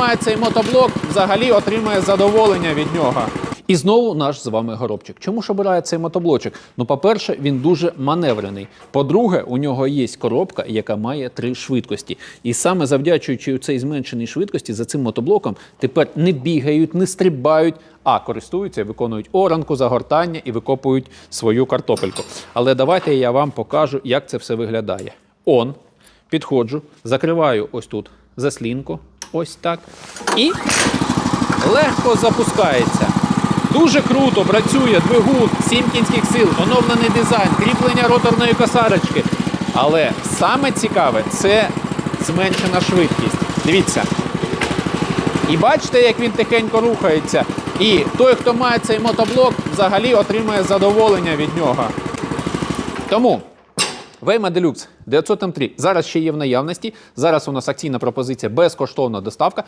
має цей мотоблок, взагалі отримає задоволення від нього. І знову наш з вами горобчик. Чому ж обирає цей мотоблочок? Ну, по-перше, він дуже маневрений. По-друге, у нього є коробка, яка має три швидкості. І саме завдячуючи цій зменшеній швидкості, за цим мотоблоком тепер не бігають, не стрибають, а користуються, виконують оранку, загортання і викопують свою картопельку. Але давайте я вам покажу, як це все виглядає. Он, підходжу, закриваю ось тут заслінку, ось так. І легко запускається. Дуже круто працює двигун, 7 кінських сил, оновлений дизайн, кріплення роторної косарочки. Але саме цікаве це зменшена швидкість. Дивіться. І бачите, як він тихенько рухається. І той, хто має цей мотоблок, взагалі отримує задоволення від нього. Тому Вейма Делюкс 903 зараз ще є в наявності. Зараз у нас акційна пропозиція безкоштовна доставка.